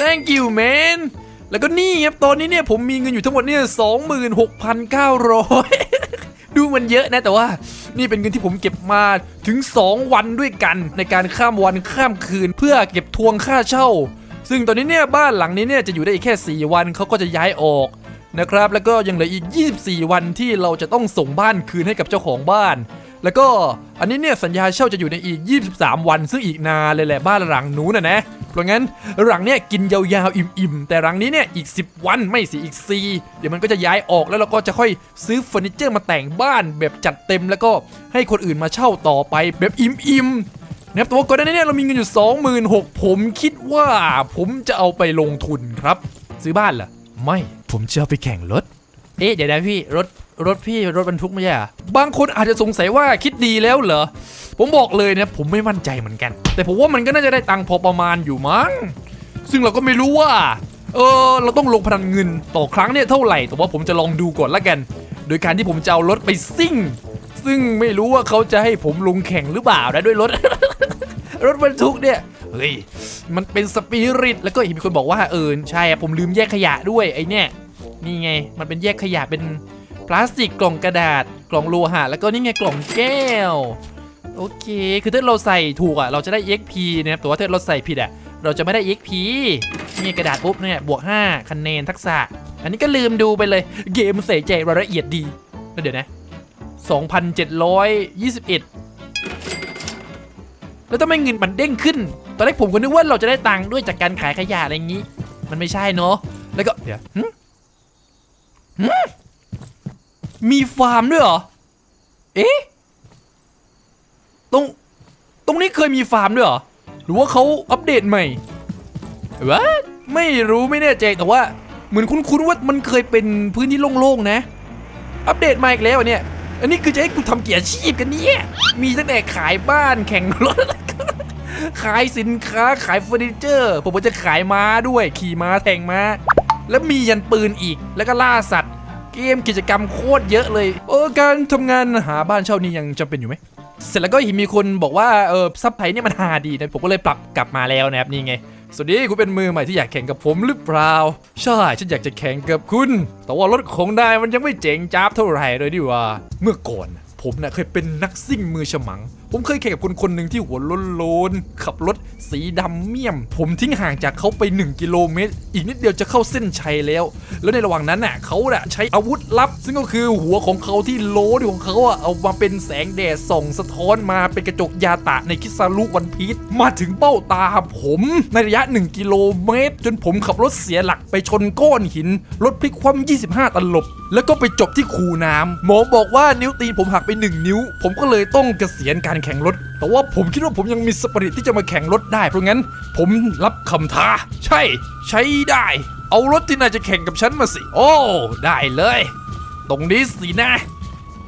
thank you man แล้วก็นี่ครับตอนนี้เนี่ยผมมีเงินอยู่ทั้งหมดเนี่ย26,900 ดูมันเยอะนะแต่ว่านี่เป็นเงินที่ผมเก็บมาถึง 2 วันด้วยกัน ในการข้ามวันข้ามคืน เพื่อเก็บทวงค่าเช่า ซึ่งตอนนี้เนี่ยบ้านหลังนี้เนี่ยจะอยู่ได้อีกแค่ 4 วันเขาก็จะย้ายออกนะครับแล้วก็ยังเหลืออีก 24 วันที่เราจะต้องส่งบ้านคืนให้กับเจ้าของบ้าน แล้วก็อันนี้เนี่ยสัญญาเช่าจะอยู่ในอีก 23 วัน ซึ่งอีกนานเลยแหละบ้านหลังนู้นนะนะ เพราะงั้นหลังเนี่ยกินยาวๆอิ่มๆ แต่หลังนี้เนี่ยอีก 10 วันไม่สิอีก 4 เดี๋ยวมันก็จะย้ายออกแล้วเราก็จะค่อยซื้อเฟอร์นิเจอร์มาแต่งบ้านแบบจัดเต็มแล้วก็ให้คนอื่นมาเช่าต่อไปแบบอิ่มๆนะครับแตัวาก่อนหน้านี้เนี่ยเรามีเงินอยู่ 26,000ผมคิดว่าผมจะเอาไปลงทุนครับ ซื้อบ้านเหรอไม่ผมจะเอาไปแข่งรถ เอ๊ะเดี๋ยวนะพี่รถรถพี่รถบรรทุกไม่ใช่เหรอบางคนอาจจะสงสัยว่าคิดดีแล้วเหรอ ผมบอกเลยนะผมไม่มั่นใจเหมือนกัน แต่ผมว่ามันก็น่าจะได้ตังค์พอประมาณอยู่มั้งซึ่งเราก็ไม่รู้ว่า เออเราต้องลงพนันเงินต่อครั้งเนี่ยเท่าไหร่ แต่ว่าผมจะลองดูก่อนละกัน โดยการที่ผมจะเอารถไปซิ่ง ซึ่งไม่รู้ว่าเขาจะให้ผมลงแข่งหรือเปล่านะด้วยรถ รถบรรทุกเนี่ยเฮ้ยมันเป็นสปิริตแล้วก็เห็นมีคนบอกว่าเออใช่ผมลืมแยกขยะด้วยไอเนี่ยนี่ไง มันเป็นแยกขยะเป็นพลาสติกกล่องกระดาษกล่องโลหะแล้วก็นี่ไงกล่องแก้ว โอเค คือถ้าเราใส่ถูกอะ เราจะได้ EXP นะครับ แต่ว่าถ้าเราใส่ผิดอะ เราจะไม่ได้ EXP นี่กระดาษปุ๊บเนี่ย บวก 5 คะแนนทักษะ อันนี้ก็ลืมดูไปเลย เกมใส่ใจรายละเอียดดีแล้วเดี๋ยวนะ 2,721 แล้วทำไมเงินมันเด้งขึ้น ตอนแรกผมก็นึกว่าเราจะได้ตังค์ด้วยจากการขายขยะอะไรอย่างนี้ มันไม่ใช่เนาะ แล้วก็ เดี๋ยวหึหึมีฟาร์มด้วยเหรอ เอ๊ะ ตรง ตรงนี้เคยมีฟาร์มด้วยเหรอ หรือว่าเขาอัปเดตใหม่วะไม่รู้ไม่แน่ใจแต่ว่า เหมือนคุ้นๆว่ามันเคยเป็นพื้นที่โล่งๆนะ อัปเดตมาอีกแล้วเนี่ย อันนี้คือจะให้กูทำเกียรติอาชีพกันเนี่ย มีตั้งแต่ขายบ้านแข่งรถ ขายสินค้าขายเฟอร์นิเจอร์ ผมก็จะขายม้าด้วย ขี่ม้าแทงม้า แล้วมียันปืนอีกแล้วก็ล่าสัตว์ เกมกิจกรรมโคตรเยอะเลย เออการทำงานหาบ้านเช่านี่ยังจำเป็นอยู่ไหม เสร็จแล้วก็เห็นมีคนบอกว่าเออซับไพเนี่ยมันหาดีนะผมก็เลยปรับกลับมาแล้วนะครับนี่ไงสวัสดีคุณเป็นมือใหม่ที่อยากแข่งกับผมหรือเปล่า ใช่ ฉันอยากจะแข่งกับคุณ แต่ว่ารถของนายมันยังไม่เจ๋งจ้าบเท่าไหร่เลยดีว่า เมื่อก่อน ผมน่ะเคยเป็นนักซิ่งมือฉมัง ผมเคยแข่งกับคนคนหนึ่งที่หัวโลนๆขับรถสีดำเมี่ยม ผมทิ้งห่างจากเขาไป 1 กิโลเมตร อีกนิดเดียวจะเข้าเส้นชัยแล้ว แล้วในระหว่างนั้นน่ะเขาน่ะใช้อาวุธลับ ซึ่งก็คือหัวของเขาที่โลนของเขาอะเอามาเป็นแสงแดดส่องสะท้อนมาเป็นกระจกยาตะในคิซารุวันพีชมาถึงเป้าตาผมในระยะ 1 กิโลเมตร จนผมขับรถเสียหลักไปชนก้อนหินรถพลิกคว่ำ25 ตลบแล้วก็ไปจบที่คูน้ำหมอบอกว่านิ้วตีนผมหักไป 1 นิ้ว ผมก็เลยต้องเกษียณการแข่งรถ แต่ว่าผมคิดว่าผมยังมีสปิริตที่จะมาแข่งรถได้ เพราะงั้น ผมรับคำท้า ใช่ ใช้ได้ เอารถที่นายจะแข่งกับฉันมาสิ โอ้ ได้เลย ตรงนี้สินะ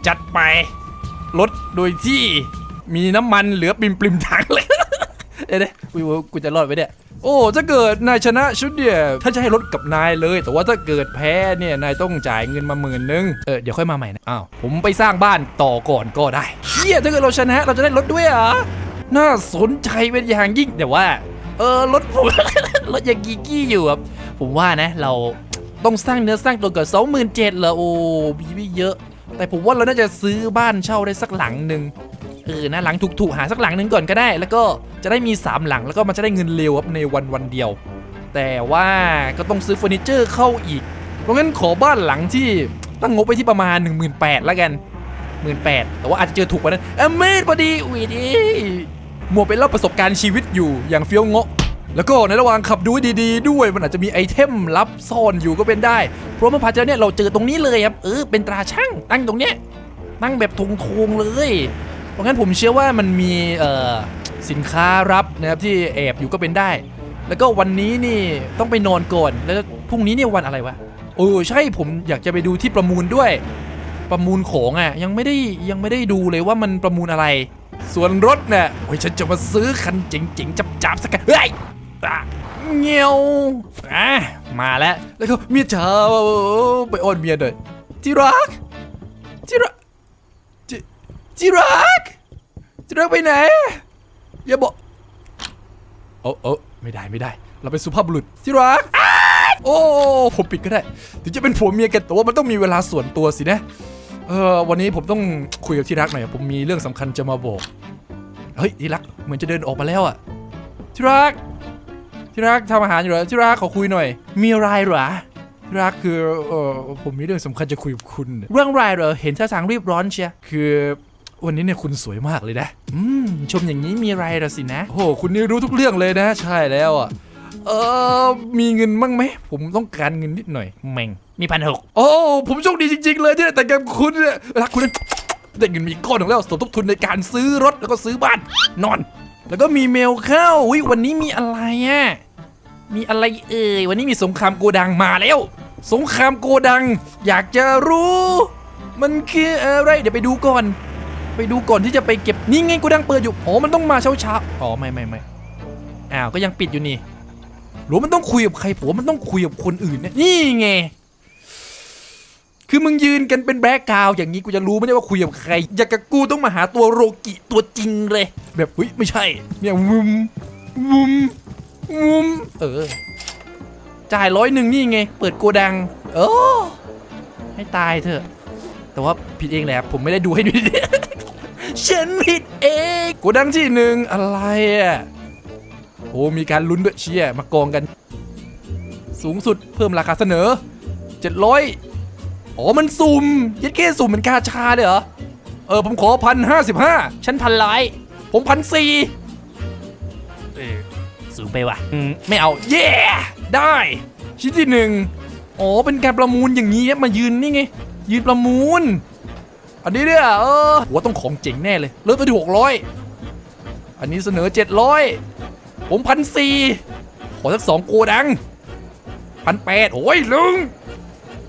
จัดไป รถโดยที่มีน้ำมันเหลือปริมปริมถังเลย เดี๋ยวๆกูกูจะรอดไหมเนี่ย โอ้ถ้าเกิดนายชนะชุดเนี่ยท่านจะให้รถกับนายเลย แต่ว่าถ้าเกิดแพ้เนี่ยนายต้องจ่ายเงินมาหมื่นนึงเออเดี๋ยวค่อยมาใหม่นะอ้าวผมไปสร้างบ้านต่อก่อนก็ได้เชี่ยถ้าเกิดเราชนะเราจะได้รถด้วยเหรอน่าสนใจเป็นอย่างยิ่งแต่ว่า เออรถผม รถยังกีกี้อยู่ครับผมว่านะเราต้องสร้างเนื้อสร้างตัวเกิด27,000เหรอโอ้บีบีเยอะ แต่ผมว่าเราน่าจะซื้อบ้านเช่าได้สักหลังหนึ่ง เออนะหลังถูกๆหาสักหลังหนึ่งก่อนก็ได้ แล้วก็จะได้มี 3 หลังแล้วก็มันจะได้เงินเร็วครับในวันวันเดียว แต่ว่าก็ต้องซื้อเฟอร์นิเจอร์เข้าอีก เพราะงั้นขอบ้านหลังที่ตั้งงบไปที่ประมาณ 18,000แล้วกัน18,000แต่ว่าอาจจะเจอถูกกว่านั้นเออเมดพอดีอุ้ยดีมัวไปเล่าประสบการณ์ชีวิตอยู่อย่างเฟี้ยวงะแล้วก็ในระหว่างขับดูดี ๆ ด้วยมันอาจจะมีไอเทมลับซ่อนอยู่ก็เป็นได้ เพราะเมื่อพาเจอเนี่ยเราเจอตรงนี้เลยครับเออเป็นตราช่างตั้งตรงเนี้ยตั้งแบบทงๆเลย เพราะงั้นผมเชื่อว่ามันมีสินค้ารับนะครับที่แอบอยู่ก็เป็นได้ แล้วก็วันนี้นี่ต้องไปนอนก่อนแล้วพรุ่งนี้เนี่ยวันอะไรวะเออใช่ผมอยากจะไปดูที่ประมูลด้วย ประมูลของอะยังไม่ได้ยังไม่ได้ดูเลยว่ามันประมูลอะไร ส่วนรถเนี่ยโอ้ยฉันจะมาซื้อคันเจ๋งๆจับๆสักคันเฮ้ยเงี้ยวอะมาแล้วแล้วก็เมียจ๋าไปอ้อนเมียหน่อยที่รักที่รัก จิรักจิรักไปไหน อย่าบอกโอ้โอ้ไม่ได้ไม่ได้ เราเป็นสุภาพบุรุษที่รักอ้ายโอ้ผมปิดก็ได้ ถึงจะเป็นผัวเมียกันแต่ว่ามันต้องมีเวลาส่วนตัวสินะ เออวันนี้ผมต้องคุยกับที่รักหน่อย ผมมีเรื่องสำคัญจะมาบอก เฮ้ยที่รักเหมือนจะเดินออกมาแล้วอะที่รักที่รักทำอาหารอยู่เหรอที่รักขอคุยหน่อย มีอะไรเหรอที่รักคือเออผมมีเรื่องสำคัญจะคุยกับคุณ เรื่องอะไรเหรอเห็นท่าทางรีบร้อนเชียคือ วันนี้เนี่ยคุณสวยมากเลยนะ อืม ชมอย่างนี้มีอะไรเหรอสินะ โอ้โหคุณนี่รู้ทุกเรื่องเลยนะ ใช่แล้วอะ เออมีเงินบ้างไหม ผมต้องการเงินนิดหน่อย แม่ง มีพันหกโอ้ ผมโชคดีจริง ๆ เลยที่ได้แต่งงานกับคุณเนี่ยรักคุณนะได้เงินมีก้อนหนึ่งแล้วสมทบทุนในการซื้อรถแล้วก็ซื้อบ้าน นอน แล้วก็มีเมลเข้าอุ้ยวันนี้มีอะไรอะ มีอะไรเอ่ย วันนี้มีสงครามโกดังมาแล้ว สงครามโกดัง อยากจะรู้ มันคืออะไร เดี๋ยวไปดูก่อน ไปดูก่อนที่จะไปเก็บนี่ไงโกดังเปิดอยู่อ๋อมันต้องมาเช้าเช้าๆอ๋อไม่ไม่ไม่อ้าวก็ยังปิดอยู่นี่หรือมันต้องคุยกับใครผมว่ามันต้องคุยกับคนอื่นเนี่ยนี่ไงคือมึงยืนกันเป็นแบล็กกาวอย่างนี้กูจะรู้ไมเนี่ยว่าคุยกับใคร อยากกับกูต้องมาหาตัวโรกิตัวจริงเลย แบบเฮ้ยไม่ใช่ เนี่ยวุมวุมวุมเออ จ่ายร้อยหนึ่งนี่ไง เปิดโกดัง เออ ให้ตายเถอะ แต่ว่าผิดเองแหละผมไม่ได้ดูให้ดู ฉันผิดเองโกดังที่หนึ่งอะไรอะโอ้มีการลุ้นด้วยเชียมากองกัน สูงสุดเพิ่มราคาเสนอ 700อ๋อมันสุ่มยัดเก้สุ่มเป็นกาชาเลยเหรอ เออผมขอพันห้าสิบห้าฉันพันร้อยผมพันสี่เออสูงไปว่ะอืมไม่เอา เย้ได้ชิ้นที่หนึ่งอ๋อเป็นการประมูลอย่างนี้มายืนนี่ไง ยืนประมูล อันนี้เนี่ยเออหัวต้องของเจ๋งแน่เลยเริ่มไปที่หกร้อยอันนี้เสนอเจ็ดร้อยผมพันสี่ขอสักสองโกดังพันแปดโอ้ยลุง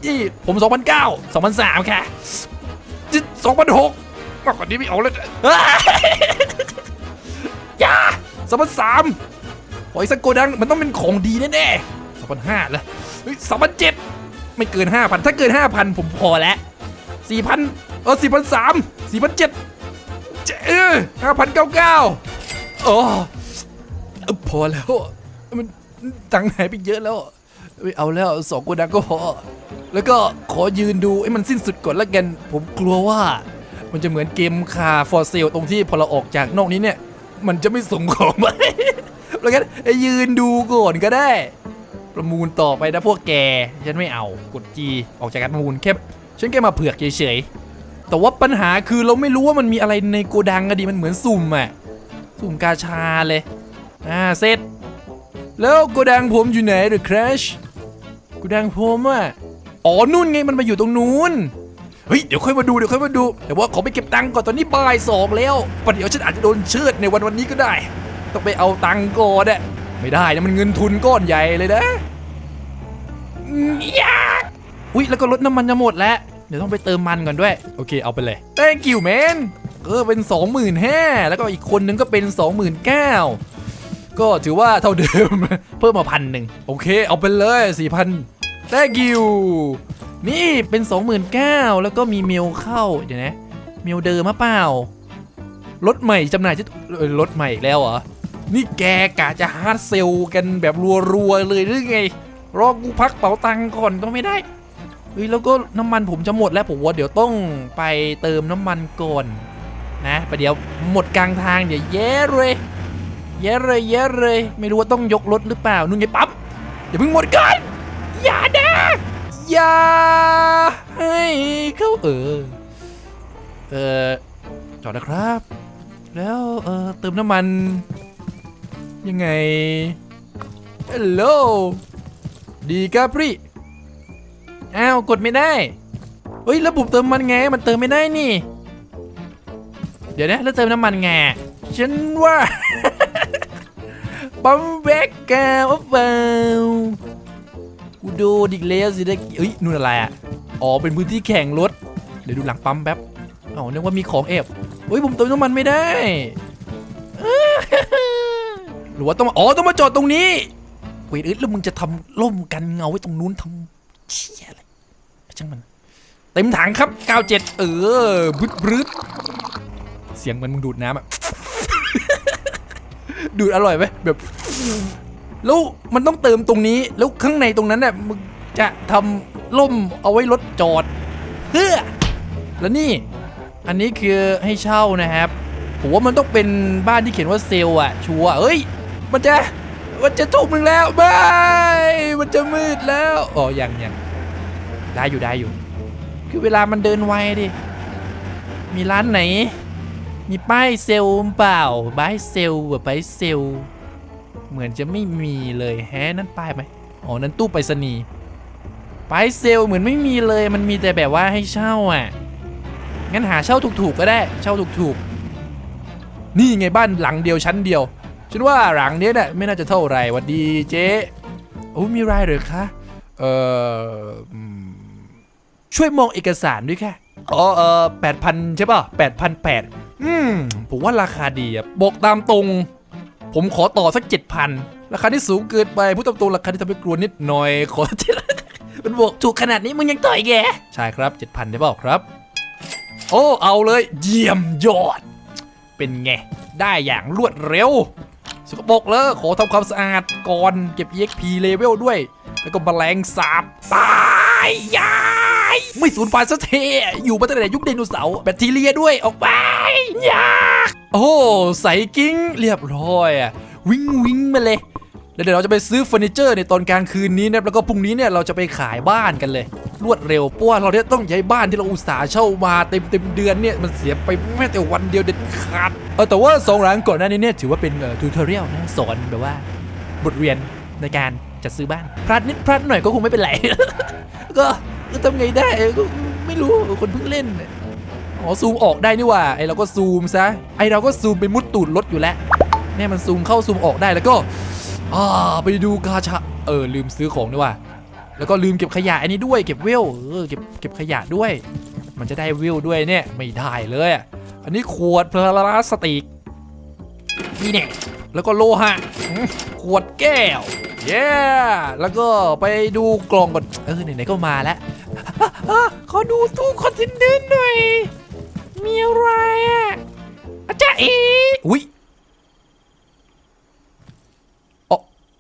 ยี่ผมสองพันเก้าสองพันสามค่ะสองพันหกมากกว่านี้ไม่เอาแล้วเฮ้ยอย่าสองพันสามขออีกสักโกดังมันต้องเป็นของดีแน่ๆสองพันห้าแล้วสองพันเจ็ดไม่เกินห้าพันถ้าเกินห้าพันผมพอแล้วสี่พัน เออสี่พันสามสี่พันเจ็ดเออห้าพันเก้าเก้าโอ้เอ้าพอแล้วมันตังหายไปเยอะแล้วไม่เอาแล้วสองโกดังก็พอ แล้วก็ขอยืนดูให้มันสิ้นสุดก่อนละกัน ผมกลัวว่า มันจะเหมือนเกมคาฟอร์เซลตรงที่พอเราออกจากนอกนี้เนี่ย มันจะไม่ส่งของมาแล้วกันยืนดูก่อนก็ได้ ประมูลต่อไปนะพวกแก ฉันไม่เอากดจีออกจากการประมูลแค่ฉันแค่มาเผือกเฉย แต่ว่าปัญหาคือเราไม่รู้ว่ามันมีอะไรในโกดังอะดิมันเหมือนสุ่มอะสุ่มกาชาเลย อ่าเสร็จ แล้วโกดังผมอยู่ไหนเดอคราชโกดังผมอะอ๋อนู่นไงมันมาอยู่ตรงนู้นเฮ้ยเดี๋ยวค่อยมาดูเดี๋ยวค่อยมาดูแต่ว่าขอไปเก็บตังค์ก่อนตอนนี้บ่ายสองแล้วประเดี๋ยวฉันอาจจะโดนเชิดในวันวันนี้ก็ได้ ต้องไปเอาตังค์ก่อนอะไม่ได้นะมันเงินทุนก้อนใหญ่เลยนะยากอุ้ยแล้วก็รถน้ำมันจะหมดแล้ว เดี๋ยวต้องไปเติมมันก่อนด้วย โอเคเอาไปเลย thank you man เออเป็น 25,000แล้วก็อีกคนนึงก็เป็น 29,000ก็ถือว่าเท่าเดิม เพิ่มมาพันหนึ่งโอเค เอาไปเลย 4,000 thank you นี่เป็น 29,000แล้วก็มีเมลเข้า เดี๋ยวนะ เมลเดิมมาเปล่ารถใหม่จำหน่ายที่เอ่อรถใหม่อีกแล้วเหรอ นี่แกกะจะฮาร์ดเซลกันแบบรัวๆเลยหรือไง รอกูพักเป๋าตังค์ก่อนก็ไม่ได้ เฮ้ยแล้วก็น้ำมันผมจะหมดแล้วผมว่าเดี๋ยวต้องไปเติมน้ำมันก่อนนะประเดี๋ยวหมดกลางทางเดี๋ยวแย่เลยแย่เลยแย่เลยไม่รู้ว่าต้องยกรถหรือเปล่านู่นไงปั๊บอย่าเพิ่งหมดก่อนอย่านะอย่าให้เขาเออเออจอดนะครับ แล้วเออเติมน้ำมัน ยังไงฮัลโหลดีครับพี่ อ้าวกดไม่ได้ เฮ้ยแล้วผมเติมมันไง มันเติมไม่ได้นี่ เดี๋ยวนะแล้วเติมน้ำมันไง ฉันว่าปั๊มแบกกาวเปล่ากูโดนอีกแล้วสิได้เอ้ยนู่นอะไรอะ อ๋อเป็นพื้นที่แข่งรถ เดี๋ยวดูหลังปั๊มแป๊บอ๋อนึกว่ามีของแอบเฮ้ยผมเติมน้ำมันไม่ได้ หรือว่าต้องมาอ๋อต้องมาจอดตรงนี้เวทเอ้ยแล้วมึงจะทำร่มกันเงาไว้ตรงนู้นทำเชี่ยอะไร ช่างมัน เต็มถังครับ 97 เออบึดบึดเสียงเหมือนมึงดูดน้ำอะดูดอร่อยไหมแบบแล้วมันต้องเติมตรงนี้ แล้วข้างในตรงนั้นเนี่ยมึงจะทำล่มเอาไว้รถจอดเพื่อแล้วนี่ อันนี้คือให้เช่านะครับผมว่ามันต้องเป็นบ้านที่เขียนว่าเซลอะชัวเอ้ย มันจะ มันจะทุ่มหนึ่งแล้วไม่มันจะมืดแล้ว อ๋อยังยัง ได้อยู่ได้อยู่ คือเวลามันเดินไวดิ มีร้านไหน มีป้ายเซลเปล่าป้ายเซลแบบป้ายเซลเหมือนจะไม่มีเลยแฮนั่นป้ายไหมอ๋อนั่นตู้ไปรษณีย์ป้ายเซลเหมือนไม่มีเลยมันมีแต่แบบว่าให้เช่าอะงั้นหาเช่าถูกๆก็ได้เช่าถูกๆ นี่ไงบ้านหลังเดียวชั้นเดียวฉันว่าหลังนี้เนี่ยไม่น่าจะเท่าไหร่วัดดีเจ๊โอ้มีรายเหรอคะเอ่อ ช่วยมองเอกสารด้วยค่ะอ๋อเออแปดพันใช่ป่ะแปดพันแปดอืม ผมว่าราคาดีอะบอกตามตรง ผมขอต่อสักเจ็ดพันราคาที่สูงเกินไปพูดตามตรงราคาที่ทำให้กลัวนิดหน่อยขอมันบอกถูกขนาดนี้มึงยังต่อยแกใช่ครับเจ็ดพันได้เปล่าครับ โอ้เอาเลยเยี่ยมยอด เป็นไง ได้อย่างรวดเร็วสกปรกเลยขอทำความสะอาดก่อนเก็บ EXP level ด้วย แล้วก็แมลงสาบตายยา ไม่สูญพันธุ์สักทีอยู่มาตั้งแต่ยุคไดโนเสาร์แบคทีเรียด้วยออกไปยากโอ้ใส่กิ้งเรียบร้อยอะวิ่งวิ่งมาเลยแล้วเดี๋ยวเราจะไปซื้อเฟอร์นิเจอร์ในตอนกลางคืนนี้นะแล้วก็พรุ่งนี้เนี่ยเราจะไปขายบ้านกันเลย รวดเร็วเพราะว่าเราเนี่ยต้องย้ายบ้านที่เราอุตส่าห์เช่ามาเต็มเต็มเดือนเนี่ยมันเสียไปแม้แต่วันเดียวเด็ดขาดเออแต่ว่าสองหลังก่อนหน้านี้เนี่ยถือว่าเป็นทูทอเรียลนะสอนแบบว่า บทเรียนในการจัดซื้อบ้านพลาดนิดพลาดหน่อยก็คงไม่เป็นไรก็ ทำไงได้ก็ไม่รู้คนเพิ่งเล่นอ๋อซูมออกได้นี่ว่าไอเราก็ซูมซะไอเราก็ซูมไปมุดตูดรถอยู่แล้วเนี่ยมันซูมเข้าซูมออกได้แล้วก็อ่าไปดูกาชาเออลืมซื้อของด้วยว่ะแล้วก็ลืมเก็บขยะอันนี้ด้วยเก็บเวลเออเก็บเก็บขยะด้วย มันจะได้เวลด้วยเนี่ยไม่ได้เลยอันนี้ขวดพลาสติกนี่เนี่ยแล้วก็โลหะขวดแก้ว เย้แล้วก็ไปดูกล่องก่อนเออไหนๆก็มาแล้วขอดูตู้คอนเทนเนอร์หน่อย มีอะไรอะอาจารย์เออุ้ยอ๋อ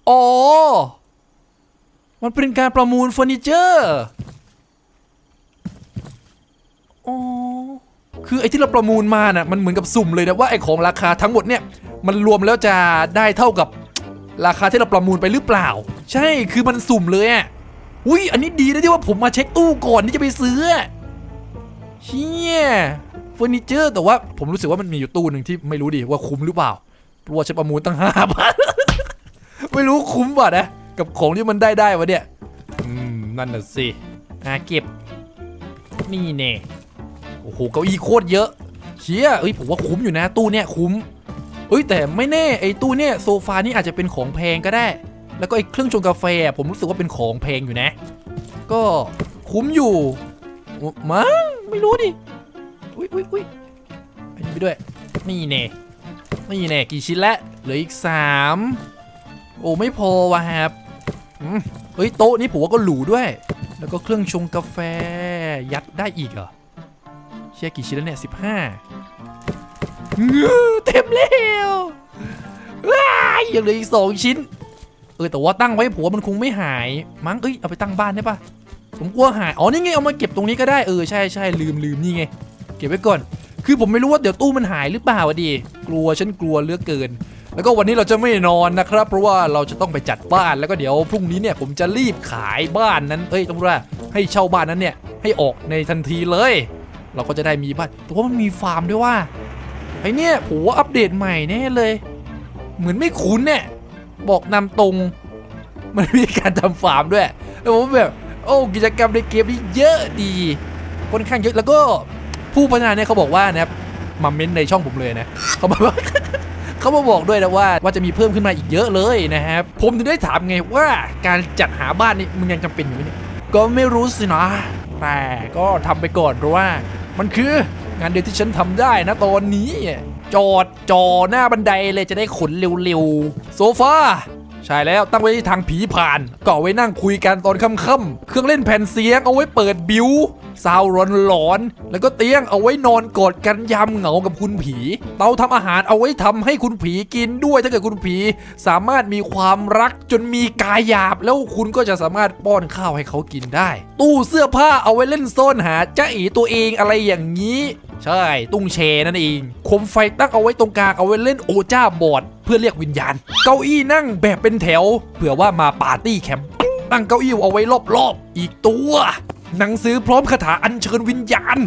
อ๋อ มันเป็นการประมูลเฟอร์นิเจอร์ อ๋อ คือไอ้ที่เราประมูลมาน่ะ มันเหมือนกับสุ่มเลยนะว่าไอ้ของราคาทั้งหมดเนี่ย มันรวมแล้วจะได้เท่ากับ ราคาที่เราประมูลไปหรือเปล่า ใช่คือมันสุ่มเลยอะอุ้ยอันนี้ดีนะที่ว่าผมมาเช็คตู้ก่อนที่จะไปซื้ออะเชี่ยเฟอร์นิเจอร์แต่ว่าผมรู้สึกว่ามันมีอยู่ตู้หนึ่งที่ไม่รู้ดิว่าคุ้มหรือเปล่าเพราะว่าฉันประมูลตั้งห้าบาทไม่รู้คุ้มป่ะนะกับของที่มันได้ได้วะเนี่ยอืมนั่นน่ะสิอะเก็บนี่เน่โอ้โหเก้าอี้โคตรเยอะเชี่ยเอ้ยผมว่าคุ้มอยู่นะ ตู้เนี่ยคุ้ม เอ้ยแต่ไม่แน่ไอ้ตู้เนี่ยโซฟานี่อาจจะเป็นของแพงก็ได้ แล้วก็ไอ้เครื่องชงกาแฟผมรู้สึกว่าเป็นของแพงอยู่นะ ก็คุ้มอยู่มั้งไม่รู้ดิอุ้ยอุ้ยอุ้ยอันนี้ไปด้วยนี่เน่นี่เน่กี่ชิ้นแล้วเหลืออีกสามโอ้ไม่พอว่ะครับเฮ้ยโต๊ะนี้ผมว่าก็หรูด้วย แล้วก็เครื่องชงกาแฟยัดได้อีกเหรอเชี่ยกี่ชิ้นแล้วเนี่ยสิบห้า เงือเต็มแล้วว้ายยังเหลืออีกสองชิ้น เออแต่ว่าตั้งไว้ผัวมันคงไม่หาย มั้งเอ้ยเอาไปตั้งบ้านได้ปะผมกลัวหาย อ๋อนี่ไงเอามาเก็บตรงนี้ก็ได้เออใช่ใช่ลืมลืมนี่ไง เก็บไว้ก่อน คือผมไม่รู้ว่าเดี๋ยวตู้มันหายหรือเปล่าอะดิกลัวฉันกลัวเลือกเกิน แล้วก็วันนี้เราจะไม่นอนนะครับ เพราะว่าเราจะต้องไปจัดบ้านแล้วก็เดี๋ยวพรุ่งนี้เนี่ยผมจะรีบขายบ้านนั้นเอ้ยต้องรู้ว่าให้เช่าบ้านนั้นเนี่ยให้ออกในทันทีเลย เราก็จะได้มีบ้านแต่ว่ามันมีฟาร์มด้วยว่า ไอเนี่ยโหอัปเดตใหม่แน่เลย เหมือนไม่คุ้นเนี่ยบอกนำตรงมันมีการทำฟาร์มด้วยแล้วผมแบบโอ้กิจกรรมในเกมนี้เยอะดีค่อนข้างเยอะแล้วก็ผู้พัฒนาเนี่ยเขาบอกว่านะครับมาเม้นในช่องผมเลยนะเขาบอกว่าเขามาบอกด้วยนะว่าว่าจะมีเพิ่มขึ้นมาอีกเยอะเลยนะครับผมถึงได้ถามไงว่าการจัดหาบ้านนี่มันยังจำเป็นอยู่ไหมเนี่ยก็ไม่รู้สินะแต่ก็ทำไปก่อนเพราะว่ามันคือ งานเดียวที่ฉันทำได้นะตอนนี้ จอดจอหน้าบันไดเลยจะได้ขนเร็วๆ โซฟาใช่แล้วตั้งไว้ทางผีผ่านก็เอไว้นั่งคุยกันตอนค่ำๆเครื่องเล่นแผ่นเสียงเอาไว้เปิดบิวซาวร้อนหลอนๆแล้วก็เตียงเอาไว้นอนกอดกันยามเหงากับคุณผี เตาทำอาหารเอาไว้ทำให้คุณผีกินด้วยถ้าเกิดคุณผี สามารถมีความรักจนมีกายหยาบ แล้วคุณก็จะสามารถป้อนข้าวให้เขากินได้ ตู้เสื้อผ้าเอาไว้เล่นซ่อนหาจ้าอีตัวเองอะไรอย่างนี้ ใช่ตุ้งเชนั่นเองโคมไฟตั้งเอาไว้ตรงกลางเอาไว้เล่นโอจ้าบอร์ดเพื่อเรียกวิญญาณ เก้าอี้นั่งแบบเป็นแถวเผื่อว่ามาปาร์ตี้แคมป์ตั้งเก้าอี้เอาไว้รอบๆอีกตัว หนังสือพร้อมคาถาอัญเชิญวิญญาณ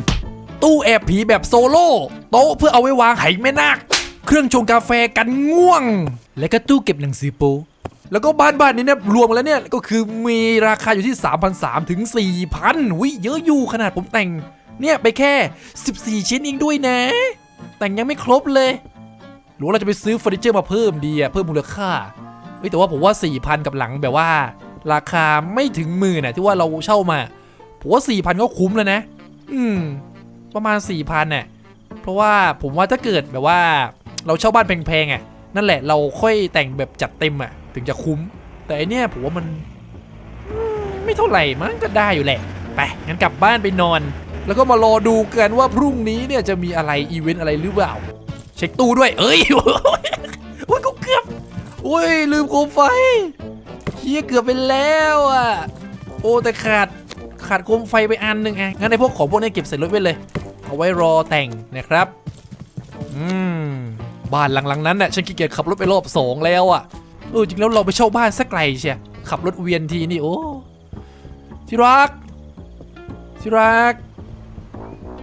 ตู้แอบผีแบบโซโล่โต๊ะเพื่อเอาไว้วางไหแม่นาคเครื่องชงกาแฟกันง่วง และก็ตู้เก็บหนังสือโปแล้วก็บ้านบ้านนี้เนี่ยรวมแล้วเนี่ยก็คือมีราคาอยู่ที่ 3,300ถึง4,000วิเยอะอยู่ขนาดผมแต่ง เนี่ยไปแค่ 14 ชิ้นเองด้วยนะ แต่งยังไม่ครบเลย หรือเราจะไปซื้อเฟอร์นิเจอร์มาเพิ่มดีอะเพิ่มมูลค่าเฮ้ยแต่ว่าผมว่า 4,000 กับหลังแบบว่า ราคาไม่ถึงหมื่นนะที่ว่าเราเช่ามาผมว่า 4,000 ก็คุ้มแล้วนะ อืม ประมาณ 4,000เนี่ยเพราะว่าผมว่าถ้าเกิดแบบว่า เราเช่าบ้านแพงๆอะนั่นแหละเราค่อยแต่งแบบจัดเต็มอะถึงจะคุ้ม แต่อันเนี้ยผมว่ามันไม่เท่าไหร่มั้งก็ได้อยู่แหละ ไปงั้นกลับบ้านไปนอน แล้วก็มารอดูกันว่าพรุ่งนี้เนี่ยจะมีอะไรอีเวนต์อะไรหรือเปล่า เช็คตู้ด้วย เอ้ยโอ้ยกูเกือบโอ้ยลืมโคมไฟเฮียเกือบไปแล้วอะ โอ้แต่ขาดขาดโคมไฟไปอันหนึ่งไงงั้นในพวกของพวกนี้เก็บใส่รถไว้เลย เอาไว้รอแต่งนะครับอืมบ้านหลังๆนั้นน่ะฉันขี้เกียจขับรถไปรอบสองแล้วอะเออจริงแล้วเราไปเช่าบ้านสักไกลเชียขับรถเวียนทีนี่โอ้ที่รักที่รัก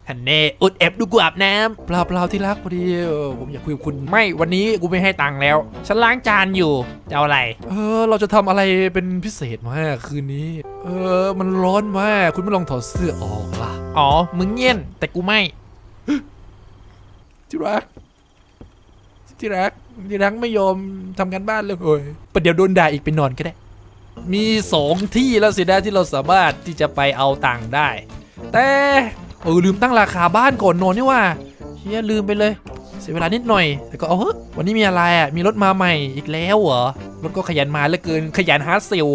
ฮันเน่อดแอบดูกูอาบน้ำเปล่าเปล่าที่รักพอดีเออผมอยากคุยกับคุณไม่วันนี้กูไม่ให้ตังค์แล้ว ฉันล้างจานอยู่จะเอาอะไร เออ เราจะทำอะไรเป็นพิเศษมากคืนนี้ เออ มันร้อนมากคุณไม่ลองถอดเสื้อออกล่ะอ๋อมึงเงียนแต่กูไม่ ที่รักที่รักที่รักไม่ยอมทำกันบ้านเลยเฮ้ยประเดี๋ยวโดนด่าอีกไปนอนก็ได้ มีสองที่แล้วสินะที่เราสามารถที่จะไปเอาตังค์ได้ แต่ เออลืมตั้งราคาบ้านก่อนนอนนี่ว่าเฮียลืมไปเลย เสียเวลานิดหน่อย แต่ก็เอาเฮ้วันนี้มีอะไรอะ มีรถมาใหม่อีกแล้วเหรอ รถก็ขยันมาเหลือเกิน ขยันหาเซล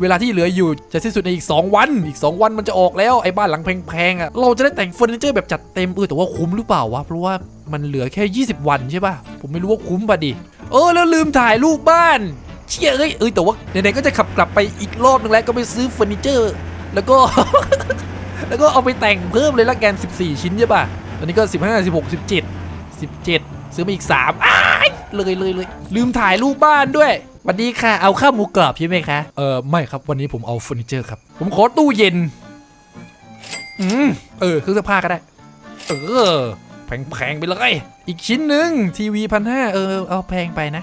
เวลาที่เหลืออยู่จะสิ้นสุดในอีก 2 วัน อีก 2 วันมันจะออกแล้วไอ้บ้านหลังแพงๆอะ เราจะได้แต่งเฟอร์นิเจอร์แบบจัดเต็มเออแต่ว่าคุ้มหรือเปล่าวะ เพราะว่ามันเหลือแค่ 20 วันใช่ป่ะ ผมไม่รู้ว่าคุ้มป่ะดิ เออแล้วลืมถ่ายรูปบ้าน เชี่ยเอ้ยเอ้ยแต่ว่าไหนๆก็จะขับกลับไปอีกรอบนึงแล้วก็ไปซื้อเฟอร์นิเจอร์ แล้วก็ แล้วก็เอาไปแต่งเพิ่มเลยละกัน 14 ชิ้นใช่ป่ะ ตอนนี้ก็ 15 16 17 17 ซื้อมาอีก3อ้ายเลยเลยเลยลืมถ่ายรูปบ้านด้วยสวัสดีค่ะ เอาข้าวหมูกรอบใช่ไหมคะ เออไม่ครับวันนี้ผมเอาเฟอร์นิเจอร์ครับ ผมขอตู้เย็น อืมเออเครื่องเสื้อผ้าก็ได้ เออ แพงๆไปเลย อีกชิ้นหนึ่งทีวีพันห้าเออเอาแพงไปนะ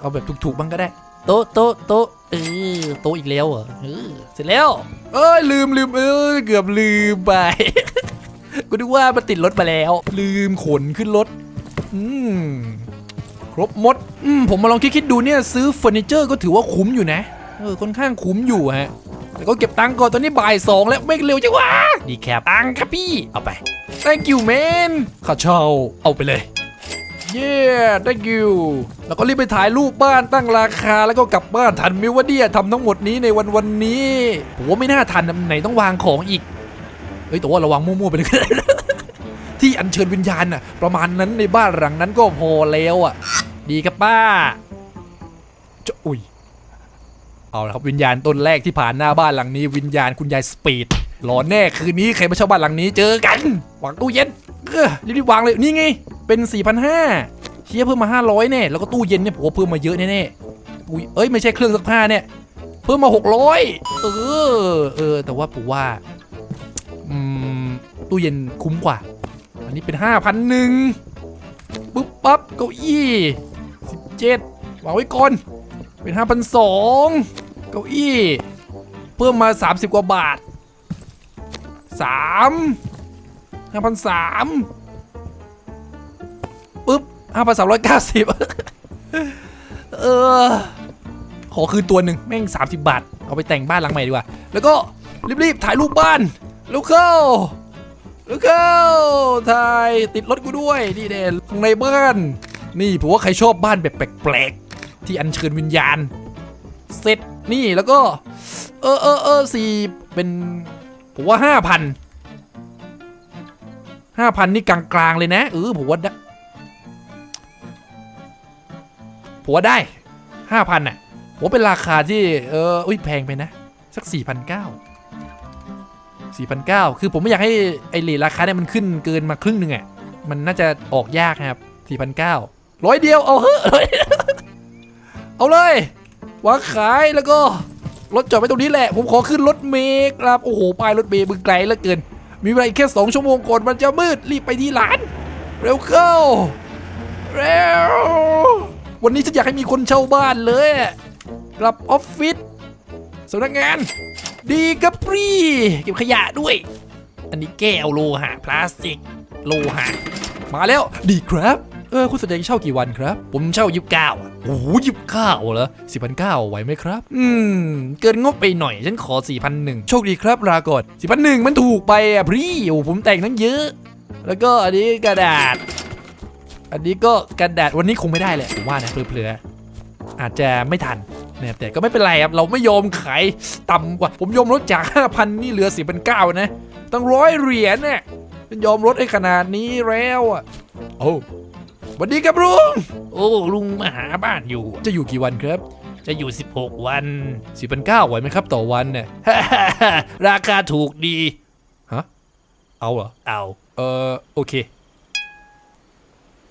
เอาแบบถูกๆบ้างก็ได้ โต๊ะโต๊ะโต๊ะเออโต๊ะอีกแล้วเหรอเออเสร็จแล้วเอ้ยลืมลืมเออเกือบลืมไป กูนึกว่ามันติดรถมาแล้ว ลืมขนขึ้นรถ อืมครบหมดอืมผมมาลองคิดๆดูเนี่ยซื้อเฟอร์นิเจอร์ก็ถือว่าคุ้มอยู่นะเออค่อนข้างคุ้มอยู่ฮะแต่ก็เก็บตังค์ก่อนตอนนี้บ่ายสองแล้วไม่เร็วจังวะดีแคปตังค์ครับพี่ เอาไป thank you man ข้าเช่าเอาไปเลย เย้ thank you แล้วก็รีบไปถ่ายรูปบ้านตั้งราคาแล้วก็กลับบ้านทันมิวเนี่ยทำทั้งหมดนี้ในวันวันนี้ผมว่าไม่น่าทันไหนต้องวางของอีกเฮ้ยแต่ว่าระวังมั่วๆไปเลยที่อัญเชิญวิญญาณน่ะประมาณนั้นในบ้านหลังนั้นก็พอแล้วอะ ดีครับป้าจะอุ้ยเอาละครับวิญญาณต้นแรกที่ผ่านหน้าบ้านหลังนี้ วิญญาณคุณยายสปีดหลอนแน่คืนนี้ใครมาเช่าบ้านหลังนี้เจอกันวางตู้เย็นเออรีบๆวางเลยนี่ไง เป็น 4,500เชียเพิ่มมา 500แน่แล้วก็ตู้เย็นเนี่ยผมว่าเพิ่มมาเยอะแน่ๆอุ้ยเอ้ยไม่ใช่เครื่องซักผ้าเนี่ยเพิ่มมา 600 เออเออแต่ว่าผมว่าอืมตู้เย็นคุ้มกว่า อันนี้เป็น 5,000หนึ่งปุ๊บปั๊บเก้าอี้17วางไว้ก่อนเป็น5,002เก้าอี้เพิ่มมา 30 กว่าบาท 3 5,003 ปุ๊บ5,390เก้าสิบเออ ขอคืนตัวหนึ่งแม่ง30บาท เอาไปแต่งบ้านหลังใหม่ดีกว่า แล้วก็รีบๆถ่ายรูปบ้านลูกเข้าลูกเข้าถ่ายติดรถกูด้วยนี่เด่นข้างในบ้าน นี่ผมว่าใครชอบบ้านแบบแปลกๆ ที่อัญเชิญวิญญาณ เสร็จนี่แล้วก็ เออเออเออสี่เป็นผมว่าห้าพันห้าพันนี่กลางๆเลยนะเออผมว่า ผมว่าได้ห้าพันอะผมว่าเป็นราคาที่เอออุ้ยแพงไปนะ สักสี่พันเก้าสี่พันเก้าคือผมไม่อยากให้ไอเลทราคาเนี่ยมันขึ้นเกินมาครึ่งหนึ่งอะมันน่าจะออกยากนะครับสี่พันเก้าร้อยเดียวเอาเฮ้ยเอาเลยวางขายแล้วก็รถจอดไว้ตรงนี้แหละ ผมขอขึ้นรถเมล์ครับโอ้โหป้ายรถเมล์มึงไกลเหลือเกิน มีเวลาอีกแค่2ชั่วโมงก่อนมันจะมืดรีบไปที่ร้าน เร็วเข้าเร็ว วันนี้ฉันอยากให้มีคนเช่าบ้านเลยอะกลับออฟฟิศสำนักงาน ดีกับปรีเก็บขยะด้วย อันนี้แก้วโลหะพลาสติก โลหะ มาแล้วดีครับ เออ คุณสนใจเช่ากี่วันครับ ผมเช่ายิบเก้าโอ้โหยิบเก้าเหรอสี่พันเก้าไหวไหมครับ อืม เกินงบไปหน่อย ฉันขอสี่พันหนึ่งโชคดีครับลาก่อนสี่พันหนึ่งมันถูกไปอะพี่โอ้ผมแต่งทั้งเยอะ แล้วก็อันนี้กระดาษ อันนี้ก็กระดาษวันนี้คงไม่ได้แหละผมว่านะเผลอๆอาจจะไม่ทันนะครับแต่ก็ไม่เป็นไรครับเราไม่ยอมขายต่ำกว่า ผมยอมลดจาก 5,000 นี่เหลือ4 9 0 0นะตั้งร้อยเหรียญเนี่ยฉันยอมลดให้ขนาดนี้แล้วอะโอ้สวัสดีครับลุงโอ้ลุงมาหาบ้านอยู่จะอยู่กี่วันครับ จะอยู่ 16 วัน4 9 0 0ไหวไหมครับต่อวันเนี่ย ราคาถูกดีเอาเหรอเอาเออโอเค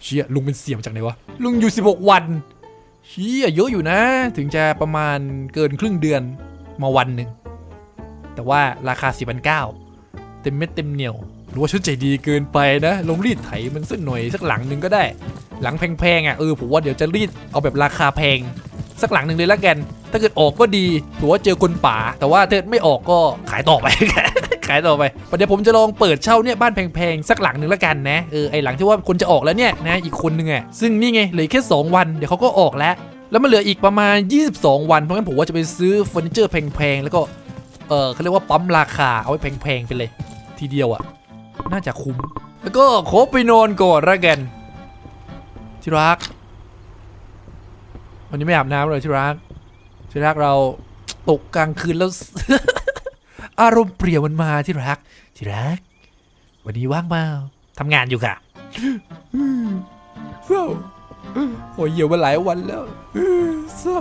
เชี่ยลุงเป็นเสียมจากไหนวะ ลุงอยู่ 16 วันเชี่ยเยอะอยู่นะ ถึงจะประมาณเกินครึ่งเดือนมาวันหนึ่ง แต่ว่าราคา 4,900เต็มเม็ดเต็มเหนียวหรือว่าฉันใจดีเกินไปนะลงรีดไถมันสักหน่อยสักหลังหนึ่งก็ได้ หลังแพงๆอะเออผมว่าเดี๋ยวจะรีดเอาแบบราคาแพง สักหลังหนึ่งเลยละกัน ถ้าเกิดออกก็ดีถือว่าเจอคนป่า แต่ว่าถ้าไม่ออกก็ขายต่อไป ขายต่อไปเดี๋ยวผมจะลองเปิดเช่าเนี่ยบ้านแพงๆสักหลังหนึ่งละกันนะเออไอหลังที่ว่าคนจะออกแล้วเนี่ยนะอีกคนนึงอะซึ่งนี่ไงเหลือแค่2วันเดี๋ยวเขาก็ออกแล้ว แล้วมันเหลืออีกประมาณ 22 วันเพราะงั้นผมว่าจะไปซื้อเฟอร์นิเจอร์แพงๆแล้วก็เออเขาเรียกว่าปั๊มราคาเอาไว้แพงๆไปเลย ทีเดียวอะน่าจะคุ้ม แล้วก็ขอไปนอนก่อนละกันที่รักวันนี้ไม่อาบน้ำเลยที่รักที่รักเราตกกลางคืนแล้ว อารมณ์เปลี่ยวมันมาที่รัก ที่รัก วันนี้ว่างเปล่าทำงานอยู่ค่ะเศร้าโอ้ยเหี่ยวมาหลายวันแล้วเศร้า